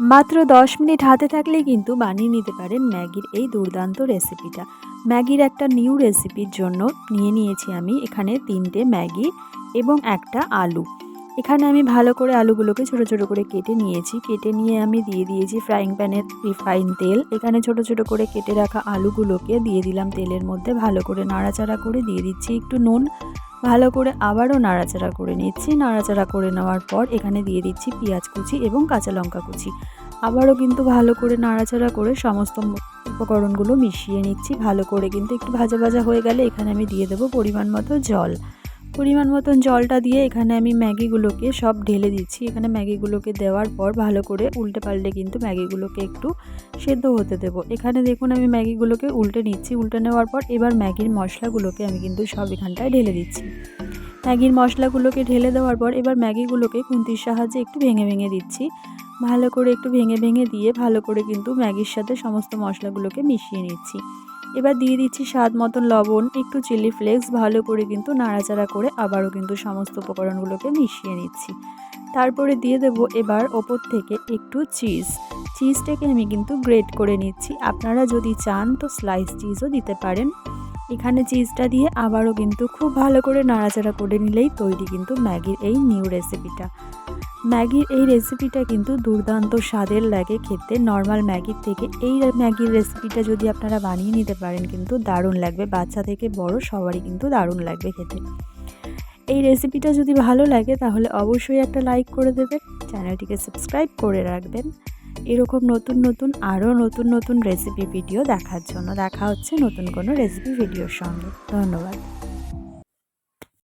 মাত্র দশ মিনিট হাতে থাকলেই কিন্তু বানিয়ে নিতে পারেন ম্যাগির এই দুর্দান্ত রেসিপিটা। ম্যাগির একটা নিউ রেসিপির জন্য নিয়ে নিয়েছি আমি এখানে তিনটে ম্যাগি এবং একটা আলু। এখানে আমি ভালো করে আলুগুলোকে ছোট ছোট করে কেটে নিয়েছি। কেটে নিয়ে আমি দিয়ে দিয়েছি ফ্রাইং প্যানের রিফাইন তেল। এখানে ছোট ছোট করে কেটে রাখা আলুগুলোকে দিয়ে দিলাম তেলের মধ্যে। ভালো করে নাড়াচাড়া করে দিয়ে দিচ্ছি একটু নুন। ভালো করে আবারও নাড়াচাড়া করে নিচ্ছি। নাড়াচাড়া করে নেওয়ার পর এখানে দিয়ে দিচ্ছি পেঁয়াজ কুচি এবং কাঁচা লঙ্কা কুচি। আবারও কিন্তু ভালো করে নাড়াচাড়া করে সমস্ত উপকরণগুলো মিশিয়ে নিচ্ছি। ভালো করে কিন্তু একটু ভাজা ভাজা হয়ে গেলে এখানে আমি দিয়ে দেবো পরিমাণ মতো জল। পরিমাণ মতন জলটা দিয়ে এখানে আমি ম্যাগিগুলোকে সব ঢেলে দিচ্ছি। এখানে ম্যাগিগুলোকে দেওয়ার পর ভালো করে উল্টে পাল্টে কিন্তু ম্যাগিগুলোকে একটু সেদ্ধ হতে দেবো। এখানে দেখুন আমি ম্যাগিগুলোকে উল্টে নিচ্ছি। উল্টে নেওয়ার পর এবার ম্যাগির মশলাগুলোকে আমি কিন্তু সব এখানটায় ঢেলে দিচ্ছি। ম্যাগির মশলাগুলোকে ঢেলে দেওয়ার পর এবার ম্যাগিগুলোকে খুন্তির সাহায্যে একটু ভেঙে ভেঙে দিচ্ছি। ভালো করে একটু ভেঙে ভেঙে দিয়ে ভালো করে কিন্তু ম্যাগির সাথে সমস্ত মশলাগুলোকে মিশিয়ে নিচ্ছি। এবার দিয়ে দিচ্ছি স্বাদ মতন লবণ, একটু চিলি ফ্লেক্স, ভালো করে কিন্তু নাড়াচাড়া করে আবারও কিন্তু সমস্ত উপকরণগুলোকে মিশিয়ে নিচ্ছি। তারপরে দিয়ে দেব এবার ওপর থেকে একটু চিজ। চিজটাকে আমি কিন্তু গ্রেট করে নিচ্ছি। আপনারা যদি চান তো স্লাইস চিজও দিতে পারেন। এখানে চিজটা দিয়ে আবারও কিন্তু খুব ভালো করে নাড়াচাড়া করে নিলেই তৈরি কিন্তু ম্যাগির এই নিউ রেসিপিটা। ম্যাগির এই রেসিপিটা কিন্তু দুর্দান্ত স্বাদের লাগে খেতে। নর্মাল ম্যাগির থেকে এই ম্যাগির রেসিপিটা যদি আপনারা বানিয়ে নিতে পারেন কিন্তু দারুণ লাগবে। বাচ্চা থেকে বড় সবারই কিন্তু দারুণ লাগবে খেতে। এই রেসিপিটা যদি ভালো লাগে তাহলে অবশ্যই একটা লাইক করে দেবেন, চ্যানেলটিকে সাবস্ক্রাইব করে রাখবেন। এরকম নতুন নতুন, আরও নতুন নতুন রেসিপি ভিডিও দেখার জন্য দেখা হচ্ছে নতুন কোনো রেসিপি ভিডিওর সঙ্গে। ধন্যবাদ।